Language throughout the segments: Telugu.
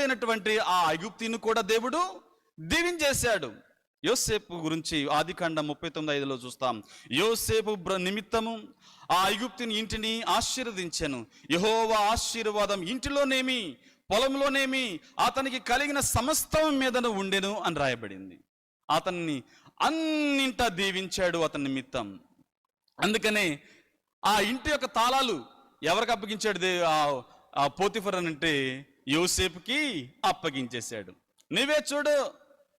ఐగుప్తుడైనటువంటి ఆ ఐగుప్తిని కూడా దేవుడు దీవించేశాడు. యోసేపు గురించి ఆదికాండ ముప్పై తొమ్మిది ఐదులో చూస్తాం. యోసేపు నిమిత్తము ఆ ఐగుప్తుని ఇంటిని ఆశీర్వదించాను. యహోవా ఆశీర్వాదం ఇంటిలోనేమి పొలంలోనేమి అతనికి కలిగిన సమస్తం మీదను ఉండెను అని రాయబడింది. అతన్ని అన్నింటా దీవించాడు అతని నిమిత్తం. అందుకనే ఆ ఇంటి యొక్క తాళాలు ఎవరికి అప్పగించాడు ఆ- ఆ పోతిఫర్ అని అంటే యోసేపుకి అప్పగించేశాడు. నువ్వే చూడు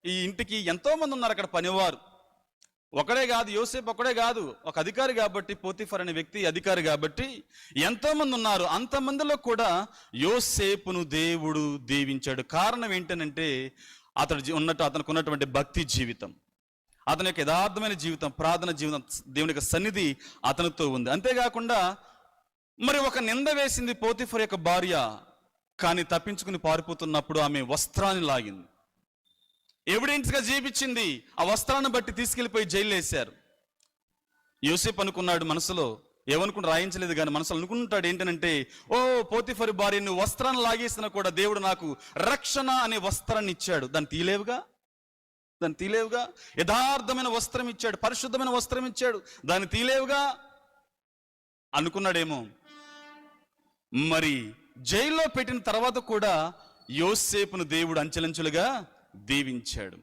ఈ ఇంటికి ఎంతోమంది ఉన్నారు అక్కడ పనివారు. ఒకడే కాదు యోసేపు ఒకడే కాదు ఒక అధికారి కాబట్టి పోతిఫర్ అనే వ్యక్తి అధికారి కాబట్టి ఎంతోమంది ఉన్నారు. అంతమందిలో కూడా యోసేపును దేవుడు దీవించాడు. కారణం ఏంటనంటే అతడు జీ- ఉన్నట్టు అతనికి ఉన్నటువంటి భక్తి జీవితం. అతని యొక్క యథార్థమైన జీవితం ప్రార్థన జీవితం దేవుని యొక్క సన్నిధి అతనితో ఉంది. అంతేకాకుండా మరి ఒక నింద వేసింది పోతిఫర్ యొక్క భార్య కానీ తప్పించుకుని పారిపోతున్నప్పుడు ఆమె వస్త్రాన్ని లాగింది. ఎవిడెన్స్గా జీవించింది ఆ వస్త్రాన్ని బట్టి తీసుకెళ్ళిపోయి జైలు వేశారు. యోసేపు అనుకున్నాడు మనసులో ఏమనుకుని రాయించలేదు కానీ మనసులో అనుకుంటాడు ఏంటనంటే ఓ పోతిఫరి భార్య నువ్వు వస్త్రాన్ని లాగేసినా కూడా దేవుడు నాకు రక్షణ అనే వస్త్రాన్ని ఇచ్చాడు. దాన్ని తీలేవుగా దాన్ని తీలేవుగా యథార్థమైన వస్త్రం ఇచ్చాడు. పరిశుద్ధమైన వస్త్రం ఇచ్చాడు. దాన్ని తీలేవుగా అనుకున్నాడేమో మరి జైల్లో పెట్టిన తర్వాత కూడా యోసేపును దేవుడు అంచెలంచెలుగా దీవించాడు.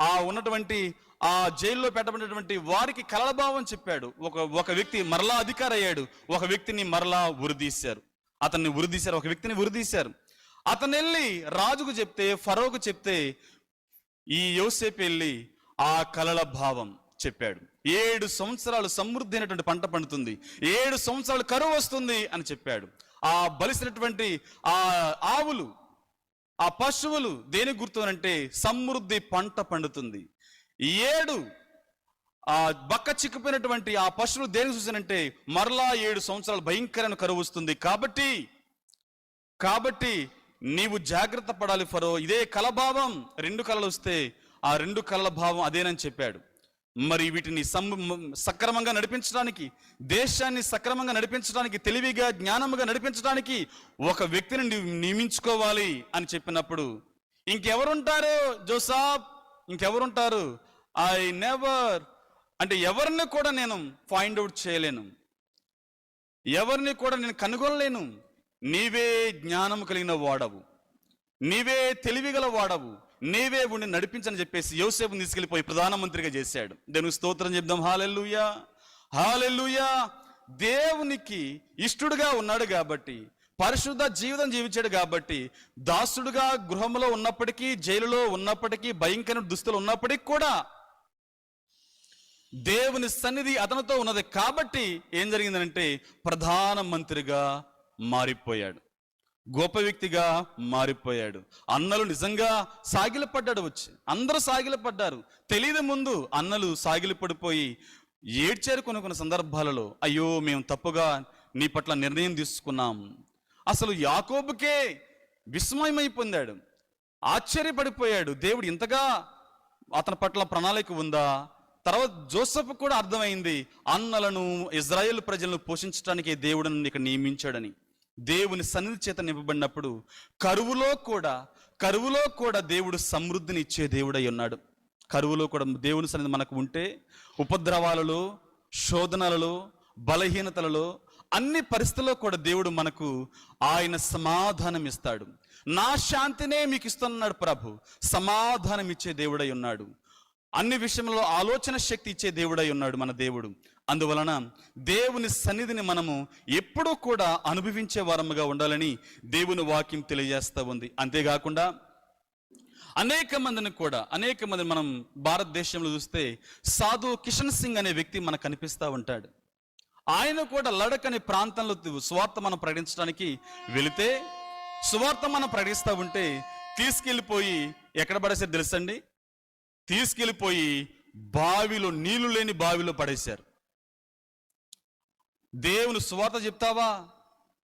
ఆ ఉన్నటువంటి ఆ జైల్లో పెట్టబడినటువంటి వారికి కలలభావం చెప్పాడు. ఒక ఒక వ్యక్తి మరలా అధికారి అయ్యాడు ఒక వ్యక్తిని మరలా ఉరిదీశారు. అతన్ని ఉరిదీశారు. ఒక వ్యక్తిని ఉరిదీశారు. అతను వెళ్ళి రాజుకు చెప్తే ఫరోకు చెప్తే ఈ యోసేపు వెళ్ళి ఆ కలల భావం చెప్పాడు. ఏడు సంవత్సరాలు సమృద్ధి అయినటువంటి పంట పండుతుంది. ఏడు సంవత్సరాలు కరువు వస్తుంది అని చెప్పాడు. ఆ బలిసినటువంటి ఆ ఆవులు ఆ పశువులు దేని గుర్తునంటే సమృద్ధి పంట పండుతుంది. ఏడు ఆ బక్క చిక్కుపోయినటువంటి ఆ పశువులు దేని చూసానంటే మరలా ఏడు సంవత్సరాలు భయంకరమైన కరువు వస్తుంది. కాబట్టి కాబట్టి నీవు జాగ్రత్త పడాలి ఫరో. ఇదే కలభావం. రెండు కళలు వస్తే ఆ రెండు కళల భావం అదేనని చెప్పాడు. మరి వీటిని సం సక్రమంగా నడిపించడానికి దేశాన్ని సక్రమంగా నడిపించడానికి తెలివిగా జ్ఞానముగా నడిపించడానికి ఒక వ్యక్తిని నియమించుకోవాలి అని చెప్పినప్పుడు ఇంకెవరుంటారు జోసాబ్ ఇంకెవరుంటారు? ఐ నెవర్ అంటే ఎవరిని కూడా నేను ఫైండ్ అవుట్ చేయలేను. ఎవరిని కూడా నేను కనుగొనలేను. నీవే జ్ఞానం కలిగిన వాడవు. నీవే తెలివిగల వాడవు నీవే ఉండి నడిపించని చెప్పేసి యోసేపు తీసుకెళ్ళిపోయి ప్రధానమంత్రిగా చేశాడు. దేవునికి స్తోత్రం చెప్దాం. హాలెల్లుయా. హాలెల్లుయా. దేవునికి ఇష్టడుగా ఉన్నాడు కాబట్టి పరిశుద్ధ జీవితం జీవించాడు కాబట్టి దాసుడుగా గృహంలో ఉన్నప్పటికీ జైలులో ఉన్నప్పటికీ భయంకర దుస్తులు ఉన్నప్పటికీ కూడా దేవుని సన్నిధి అతనితో ఉన్నది కాబట్టి ఏం జరిగిందంటే ప్రధానమంత్రిగా మారిపోయాడు. గొప్ప వ్యక్తిగా మారిపోయాడు. అన్నలు నిజంగా సాగిలపడ్డాడు వచ్చి. అందరూ సాగిలపడ్డారు. తెలియదు ముందు అన్నలు సాగిలపడిపోయి ఏడ్చారు కొన్ని కొన్ని సందర్భాలలో అయ్యో మేము తప్పుగా నీ పట్ల నిర్ణయం తీసుకున్నాం. అసలు యాకోబుకే విస్మయమై పొందాడు. ఆశ్చర్యపడిపోయాడు. దేవుడు ఇంతగా అతని పట్ల ప్రణాళిక ఉందా? తర్వాత జోసఫ్ కూడా అర్థమైంది అన్నలను ఇజ్రాయెల్ ప్రజలను పోషించడానికి దేవుడిని ఇక్కడ నియమించాడని. దేవుని సన్నిధి చేత నింపబడినప్పుడు కరువులో కూడా కరువులో కూడా దేవుడు సమృద్ధిని ఇచ్చే దేవుడై ఉన్నాడు. కరువులో కూడా దేవుని సన్నిధి మనకు ఉంటే ఉపద్రవాలలో శోధనలలో బలహీనతలలో అన్ని పరిస్థితుల్లో కూడా దేవుడు మనకు ఆయన సమాధానం ఇస్తాడు. నా శాంతినే మీకు ఇస్తున్నాడు ప్రభు. సమాధానం ఇచ్చే దేవుడై ఉన్నాడు. అన్ని విషయంలో ఆలోచన శక్తి ఇచ్చే దేవుడై ఉన్నాడు మన దేవుడు. అందువలన దేవుని సన్నిధిని మనము ఎప్పుడూ కూడా అనుభవించే వారముగా ఉండాలని దేవుని వాక్యం తెలియజేస్తూ ఉంది. అంతేకాకుండా అనేక మందిని కూడా అనేక మంది మనం భారతదేశంలో చూస్తే సాధు కిషన్ సింగ్ అనే వ్యక్తి మనకు కనిపిస్తూ ఉంటాడు. ఆయన కూడా లడక్ అనే ప్రాంతంలో సువార్త మనం ప్రకటించడానికి వెళితే సువార్త మనం ప్రకటిస్తూ ఉంటే తీసుకెళ్ళిపోయి ఎక్కడ పడేసారు తెలుసండి? తీసుకెళ్ళిపోయి బావిలో నీళ్ళు లేని బావిలో పడేశారు. దేవుని స్వార్థ చెప్తావా?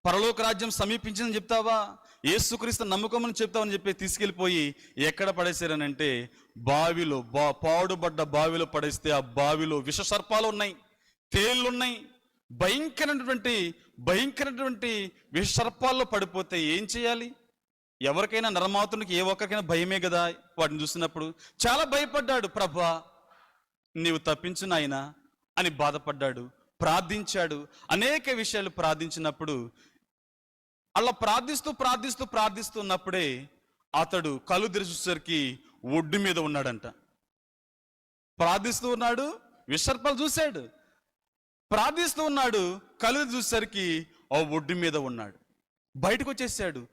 పరలోక రాజ్యం సమీపించిందని చెప్తావా? ఏసుక్రీస్తు నమ్మకమని చెప్తావని చెప్పి తీసుకెళ్ళిపోయి ఎక్కడ పడేశారనంటే బావిలో బా పాడుబడ్డ బావిలో పడేస్తే ఆ బావిలో విష సర్పాలు ఉన్నాయి తేళ్ళు ఉన్నాయి భయంకరమైనటువంటి భయంకరమైనటువంటి విష సర్పాల్లో పడిపోతే ఏం చేయాలి? ఎవరికైనా నరమాతునికి ఏ ఒక్కరికైనా భయమే కదా వాటిని చూసినప్పుడు? చాలా భయపడ్డాడు. ప్రభా నీవు తప్పించు నాయనా అని బాధపడ్డాడు. ప్రార్థించాడు. అనేక విషయాలు ప్రార్థించినప్పుడు అలా ప్రార్థిస్తూ ప్రార్థిస్తూ ప్రార్థిస్తున్నప్పుడే అతడు కళ్ళు తెరిచేసరికి ఒడ్డు మీద ఉన్నాడంట. ప్రార్థిస్తూ ఉన్నాడు విసర్పాలు చూశాడు. ప్రార్థిస్తూ ఉన్నాడు కళ్ళు చూసేసరికి ఆ ఒడ్డు మీద ఉన్నాడు. బయటకు వచ్చేసాడు.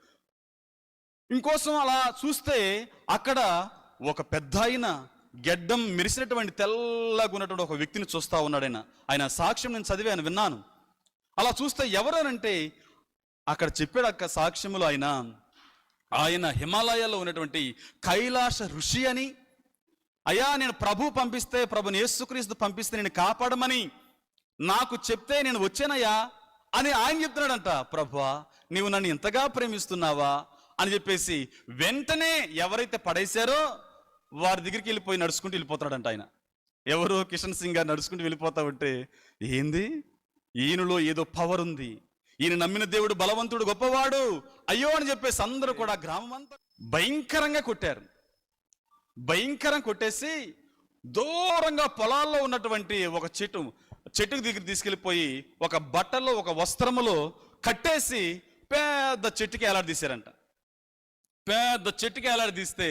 ఇంకోసం అలా చూస్తే అక్కడ ఒక పెద్ద ఆయన గెడ్డం మెరిసినటువంటి తెల్లగా ఉన్నటువంటి ఒక వ్యక్తిని చూస్తా ఉన్నాడు ఆయన. ఆయన సాక్ష్యం నేను చదివాను విన్నాను. అలా చూస్తే ఎవరనంటే అక్కడ చెప్పాడు అక్క సాక్ష్యములు ఆయన ఆయన హిమాలయాల్లో ఉన్నటువంటి కైలాస ఋషి అని. అయ్యా నేను ప్రభు పంపిస్తే ప్రభుని యేసుక్రీస్తు పంపిస్తే నేను కాపాడమని నాకు చెప్తే నేను వచ్చానయ్యా అని ఆయన చెప్తున్నాడంట. ప్రభువా నీవు నన్ను ఎంతగా ప్రేమిస్తున్నావా? అని చెప్పేసి వెంటనే ఎవరైతే పడేశారో వారి దగ్గరికి వెళ్ళిపోయి నడుచుకుంటూ వెళ్ళిపోతాడంట ఆయన. ఎవరు కిషన్ సింగ్ గారు నడుచుకుంటూ వెళ్ళిపోతా ఉంటే ఏంది? ఈయనలో ఏదో పవర్ ఉంది. ఈయన నమ్మిన దేవుడు బలవంతుడు గొప్పవాడు. అయ్యో అని చెప్పేసి అందరూ కూడా గ్రామం అంతా భయంకరంగా కొట్టారు. భయంకరం కొట్టేసి దూరంగా పొలాల్లో ఉన్నటువంటి ఒక చెట్టు చెట్టుకు దగ్గర తీసుకెళ్ళిపోయి ఒక బట్టలో ఒక వస్త్రములో కట్టేసి పెద్ద చెట్టుకి ఎలాడదీశారంట పెద్ద చెట్టుకి ఏలాడదీస్తే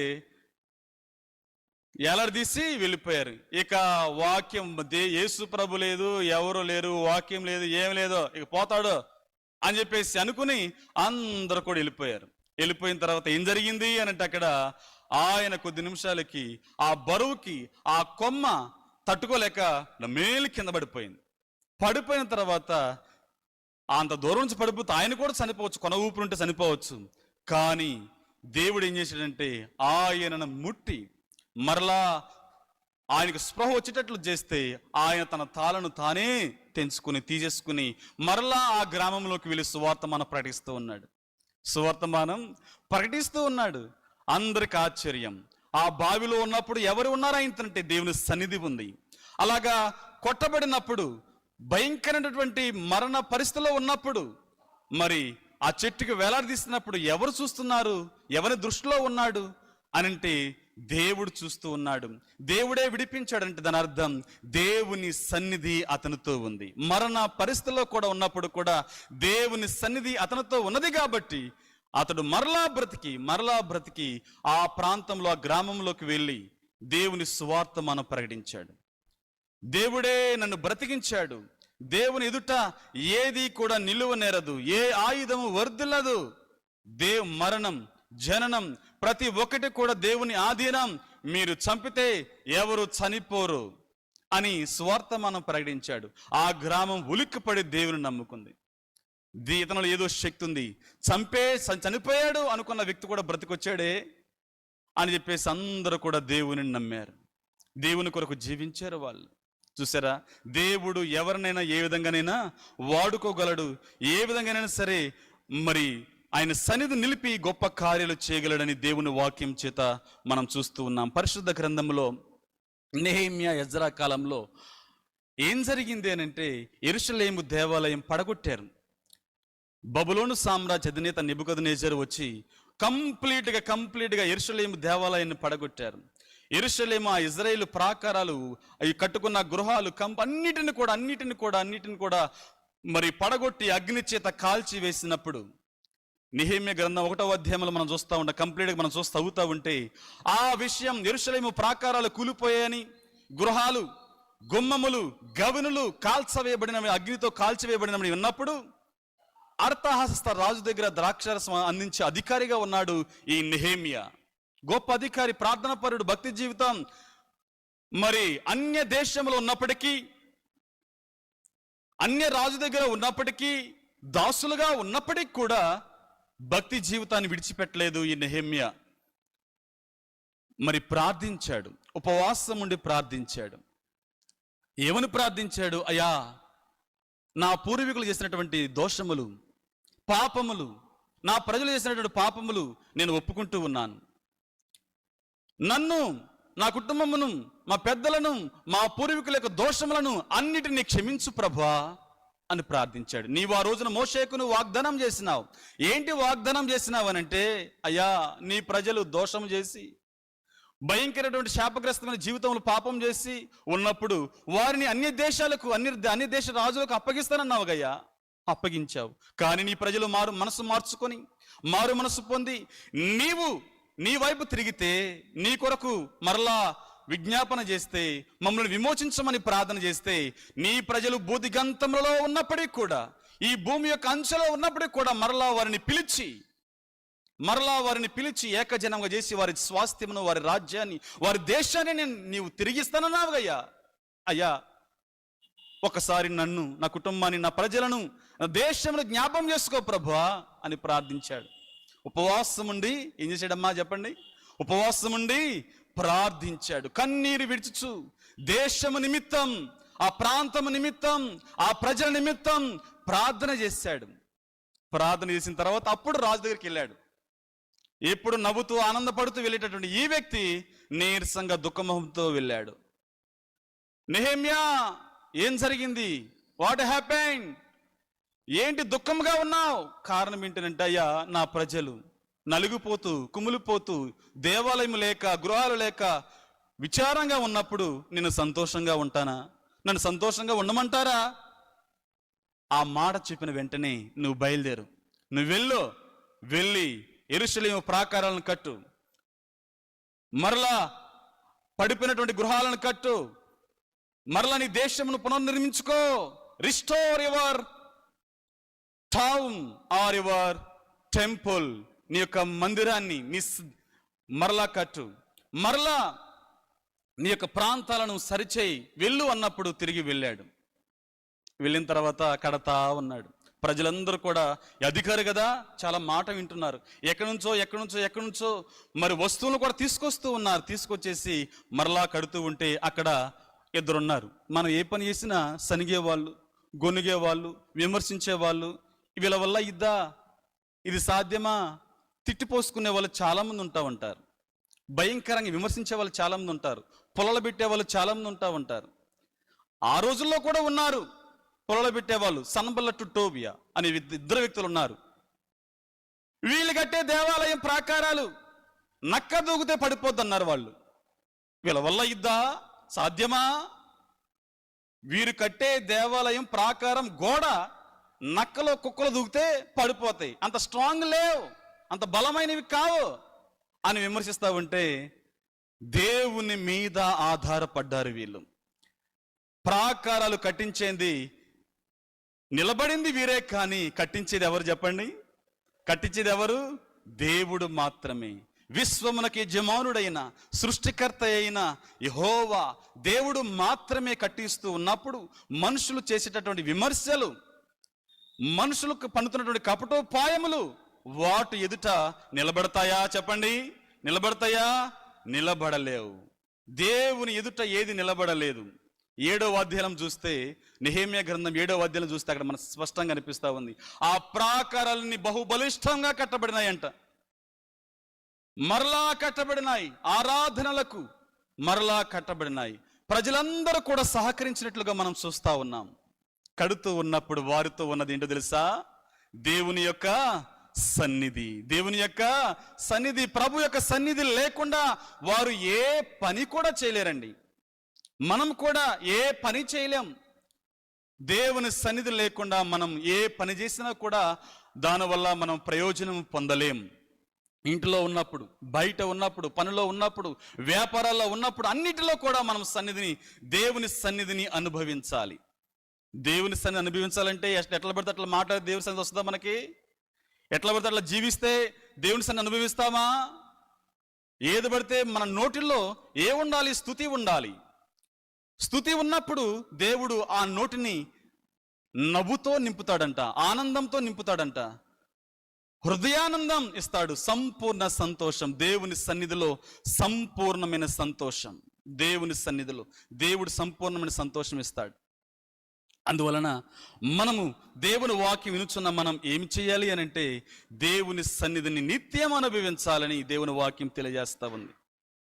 ఎలాడదీసి వెళ్ళిపోయారు. ఇక వాక్యం దే యేసు ప్రభు లేదు ఎవరు లేరు వాక్యం లేదు ఏం లేదు ఇక పోతాడు అని చెప్పేసి అనుకుని అందరు కూడా వెళ్ళిపోయారు. వెళ్ళిపోయిన తర్వాత ఏం జరిగింది అని అంటే అక్కడ ఆయన కొద్ది నిమిషాలకి ఆ బరువుకి ఆ కొమ్మ తట్టుకోలేక మేలు కింద పడిపోయింది. పడిపోయిన తర్వాత అంత దూరం నుంచి పడిపోతే ఆయన కూడా చనిపోవచ్చు కొన ఊపిరి ఉంటే చనిపోవచ్చు. కానీ దేవుడు ఏం చేశాడంటే ఆయనను ముట్టి మరలా ఆయనకు స్పృహ వచ్చేటట్లు చేస్తే ఆయన తన తాళను తానే తెంచుకుని తీసేసుకుని మరలా ఆ గ్రామంలోకి వెళ్ళి సువార్తమానం ప్రకటిస్తూ ఉన్నాడు. సువార్తమానం ప్రకటిస్తూ ఉన్నాడు. అందరికి ఆశ్చర్యం. ఆ బావిలో ఉన్నప్పుడు ఎవరు ఉన్నారా ఇంతంటే దేవుని సన్నిధి ఉంది. అలాగా కొట్టబడినప్పుడు భయంకరమైనటువంటి మరణ పరిస్థితిలో ఉన్నప్పుడు మరి ఆ చెట్టుకి వేలాడదీస్తున్నప్పుడు ఎవరు చూస్తున్నారు? ఎవరి దృష్టిలో ఉన్నాడు? అనంటే దేవుడు చూస్తూ ఉన్నాడు. దేవుడే విడిపించాడంటే దాని అర్థం దేవుని సన్నిధి అతనితో ఉంది. మరణ పరిస్థితిలో కూడా ఉన్నప్పుడు కూడా దేవుని సన్నిధి అతనితో ఉన్నది కాబట్టి అతడు మరలా బ్రతికి మరలా బ్రతికి ఆ ప్రాంతంలో ఆ గ్రామంలోకి వెళ్ళి దేవుని సువార్త మనం ప్రకటించాడు. దేవుడే నన్ను బ్రతికించాడు. దేవుని ఎదుట ఏది కూడా నిలువ నేరదు ఏ ఆయుధము వర్ధిల్లదు. దేవ్ మరణం జననం ప్రతి ఒక్కటి కూడా దేవుని ఆధీనం. మీరు చంపితే ఎవరు చనిపోరు అని స్వార్థ మనం ప్రకటించాడు. ఆ గ్రామం ఉలిక్కిపడి దేవుని నమ్ముకుంది. దీ ఇతనులు ఏదో శక్తి ఉంది. చంపే చనిపోయాడు అనుకున్న వ్యక్తి కూడా బ్రతికొచ్చాడే అని చెప్పేసి అందరూ కూడా దేవుని నమ్మారు. దేవుని కొరకు జీవించారు వాళ్ళు. చూసారా? దేవుడు ఎవరినైనా ఏ విధంగానైనా వాడుకోగలడు. ఏ విధంగానైనా సరే మరి ఆయన సన్నిధి నిలిపి గొప్ప కార్యాలు చేయగలడని దేవుని వాక్యం చేత మనం చూస్తూ ఉన్నాం. పరిశుద్ధ గ్రంథంలో నెహేమ్యా ఎజ్రా కాలంలో ఏం జరిగింది అని అంటే ఎరుషలేము దేవాలయం పడగొట్టారు. బబులోను సామ్రాజ్య అధినేత నిబుకదనేజర్ వచ్చి కంప్లీట్గా కంప్లీట్గా ఎరుషలేము దేవాలయాన్ని పడగొట్టారు. ఎరుసలేము ఆ ఇజ్రాయేల్ ప్రాకారాలు అవి కట్టుకున్న గృహాలు కంప అన్నిటిని కూడా అన్నిటిని కూడా అన్నిటిని కూడా మరి పడగొట్టి అగ్ని చేత కాల్చి వేసినప్పుడు నిహేమ్య గ్రంథం ఒకటో అధ్యాయంలో మనం చూస్తూ ఉంటాం కంప్లీట్గా మనం చూస్తూ అవుతా ఉంటే ఆ విషయం ఎరుసలేము ప్రాకారాలు కూలిపోయాయని గృహాలు గుమ్మములు గవనులు కాల్చవేయబడినవి అగ్నితో కాల్చివేయబడినవి ఉన్నప్పుడు అర్థహస్త రాజు దగ్గర ద్రాక్షరసం అందించే అధికారిగా ఉన్నాడు ఈ నిహేమియా. గొప్ప అధికారి ప్రార్థనాపరుడు భక్తి జీవితం. మరి అన్య దేశంలో ఉన్నప్పటికీ అన్య రాజు దగ్గర ఉన్నప్పటికీ దాసులుగా ఉన్నప్పటికీ కూడా భక్తి జీవితాన్ని విడిచిపెట్టలేదు ఈ నెహమ్య. మరి ప్రార్థించాడు ఉపవాసం ఉండి ప్రార్థించాడు. ఏమని ప్రార్థించాడు? అయ్యా నా పూర్వీకులు చేసినటువంటి దోషములు పాపములు నా ప్రజలు చేసినటువంటి పాపములు నేను ఒప్పుకుంటూ ఉన్నాను. నన్ను నా కుటుంబమును మా పెద్దలను మా పూర్వీకుల యొక్క దోషములను అన్నిటినీ క్షమించు ప్రభా అని ప్రార్థించాడు. నీవు ఆ రోజున మోషేకును వాగ్దానం చేసినావు. ఏంటి వాగ్దానం చేసినావు అని అంటే అయ్యా నీ ప్రజలు దోషం చేసి భయంకరటువంటి శాపగ్రస్తమైన జీవితంలో పాపం చేసి ఉన్నప్పుడు వారిని అన్ని దేశాలకు అన్ని అన్ని దేశ రాజులకు అప్పగిస్తానన్నావు గయ్యా అప్పగించావు. కానీ నీ ప్రజలు మారు మనసు మార్చుకొని మారు మనసు పొంది నీవు నీ వైపు తిరిగితే నీ కొరకు మరలా విజ్ఞాపన చేస్తే మమ్మల్ని విమోచించమని ప్రార్థన చేస్తే నీ ప్రజలు బూదిగంతములలో ఉన్నప్పటికీ కూడా ఈ భూమి యొక్క అంచెలో ఉన్నప్పటికీ కూడా మరలా వారిని పిలిచి మరలా వారిని పిలిచి ఏకజనంగా చేసి వారి స్వాస్థ్యమును వారి రాజ్యాన్ని వారి దేశాన్ని నేను నీవు తిరిగిస్తానన్నావు అయ్యా అయ్యా ఒకసారి నన్ను నా కుటుంబాన్ని నా ప్రజలను నా దేశంలో జ్ఞాపం చేసుకో ప్రభువా అని ప్రార్థించాడు. ఉపవాసం ఉండి ఏం చేశాడమ్మా చెప్పండి? ఉపవాసం ఉండి ప్రార్థించాడు. కన్నీరు విడుచుచు దేశము నిమిత్తం ఆ ప్రాంతము నిమిత్తం ఆ ప్రజల నిమిత్తం ప్రార్థన చేశాడు. ప్రార్థన చేసిన తర్వాత అప్పుడు రాజు దగ్గరికి వెళ్ళాడు. ఎప్పుడు నవ్వుతూ ఆనందపడుతూ వెళ్ళేటటువంటి ఈ వ్యక్తి నీరసంగా దుఃఖమొహంతో వెళ్ళాడు. నెహమ్యా ఏం జరిగింది? వాట్ హ్యాపెన్ ఏంటి దుఃఖంగా ఉన్నావు? కారణం ఏంటంటే అయ్యా నా ప్రజలు నలిగిపోతూ కుమిలిపోతూ దేవాలయం లేక గృహాలు లేక విచారంగా ఉన్నప్పుడు నేను సంతోషంగా ఉంటానా? నన్ను సంతోషంగా ఉండమంటారా? ఆ మాట చెప్పిన వెంటనే నువ్వు బయలుదేరు. నువ్వు వెళ్ళు. వెళ్ళి ఎరుశలేము ప్రాకారాలను కట్టు. మరలా పడిపోయినటువంటి గృహాలను కట్టు. మరలా నీ దేశమును పునర్నిర్మించుకో. Restore your town or your temple నీ యొక్క మందిరాన్ని నీ మరలా కట్టు. మరలా నీ యొక్క ప్రాంతాలను సరిచేయి. వెళ్ళు అన్నప్పుడు తిరిగి వెళ్ళాడు. వెళ్ళిన తర్వాత కడతా ఉన్నాడు. ప్రజలందరూ కూడా అధికారు అధికారి కదా చాలా మాట వింటున్నారు. ఎక్కడి నుంచో ఎక్కడి నుంచో ఎక్కడి నుంచో మరి వస్తువులు కూడా తీసుకొస్తూ ఉన్నారు. తీసుకొచ్చేసి మరలా కడుతూ ఉంటే అక్కడ ఇద్దరున్నారు. మనం ఏ పని చేసినా సనిగే వాళ్ళు గొనిగే వీళ్ళ వల్ల ఇద్దా? ఇది సాధ్యమా? తిట్టిపోసుకునే వాళ్ళు చాలా మంది ఉంటా ఉంటారు. భయంకరంగా విమర్శించే వాళ్ళు చాలా మంది ఉంటారు. పొలలు పెట్టే వాళ్ళు చాలామంది ఉంటా ఉంటారు. ఆ రోజుల్లో కూడా ఉన్నారు పొలలు పెట్టేవాళ్ళు సన్బల్లట్టు టోబియా అనే ఇద్దరు వ్యక్తులు ఉన్నారు. వీళ్ళు కట్టే దేవాలయం ప్రాకారాలు నక్క దూకితే పడిపోద్దన్నారు వాళ్ళు. వీళ్ళ వల్ల ఇద్దా? సాధ్యమా? వీరు కట్టే దేవాలయం ప్రాకారం గోడ నక్కలో కుక్కలు దూకితే పడిపోతాయి. అంత స్ట్రాంగ్ లేవు. అంత బలమైనవి కావు అని విమర్శిస్తా ఉంటే దేవుని మీద ఆధారపడ్డారు వీళ్ళు. ప్రాకారాలు కట్టించేది నిలబడింది వీరే కానీ కట్టించేది ఎవరు చెప్పండి? కట్టించేది ఎవరు? దేవుడు మాత్రమే. విశ్వమునకి యజమానుడైన సృష్టికర్త అయిన యహోవా దేవుడు మాత్రమే కట్టిస్తూ ఉన్నప్పుడు మనుషులు చేసేటటువంటి విమర్శలు మనుషులకు పండుతున్నటువంటి కపటోపాయములు వాటి ఎదుట నిలబడతాయా చెప్పండి? నిలబడతాయా? నిలబడలేవు. దేవుని ఎదుట ఏది నిలబడలేదు. ఏడో అధ్యాయం చూస్తే నిహేమ్య గ్రంథం ఏడో అధ్యాయం చూస్తే అక్కడ మనకు స్పష్టంగా అనిపిస్తా ఉంది. ఆ ప్రాకారాలన్నీ బహుబలిష్టంగా కట్టబడినాయంట. మరలా కట్టబడినాయి. ఆరాధనలకు మరలా కట్టబడినాయి. ప్రజలందరూ కూడా సహకరించినట్లుగా మనం చూస్తా ఉన్నాం. కడుతూ ఉన్నప్పుడు వారితో ఉన్నది ఏంటో తెలుసా? దేవుని యొక్క సన్నిధి. దేవుని యొక్క సన్నిధి ప్రభు యొక్క సన్నిధి లేకుండా వారు ఏ పని కూడా చేయలేరండి. మనం కూడా ఏ పని చేయలేం. దేవుని సన్నిధి లేకుండా మనం ఏ పని చేసినా కూడా దానివల్ల మనం ప్రయోజనం పొందలేం. ఇంట్లో ఉన్నప్పుడు బయట ఉన్నప్పుడు పనిలో ఉన్నప్పుడు వ్యాపారాల్లో ఉన్నప్పుడు అన్నిటిలో కూడా మనం సన్నిధిని దేవుని సన్నిధిని అనుభవించాలి. దేవుని సన్ని అనుభవించాలంటే ఎట్లా పడితే అట్లా మాట్లాడి దేవుని సన్ని వస్తుందా మనకి? ఎట్లా పడితే అట్లా జీవిస్తే దేవుని సన్ని అనుభవిస్తామా? ఏది పడితే మన నోటిల్లో ఏ ఉండాలి? స్థుతి ఉండాలి. స్థుతి ఉన్నప్పుడు దేవుడు ఆ నోటిని నవ్వుతో నింపుతాడంట ఆనందంతో నింపుతాడంట. హృదయానందం ఇస్తాడు సంపూర్ణ సంతోషం. దేవుని సన్నిధిలో సంపూర్ణమైన సంతోషం. దేవుని సన్నిధిలో దేవుడు సంపూర్ణమైన సంతోషం ఇస్తాడు. అందువలన మనము దేవుని వాక్యం వినుచున్న మనం ఏమి చేయాలి అని అంటే దేవుని సన్నిధిని నిత్యం అనుభవించాలని దేవుని వాక్యం తెలియజేస్తా ఉంది.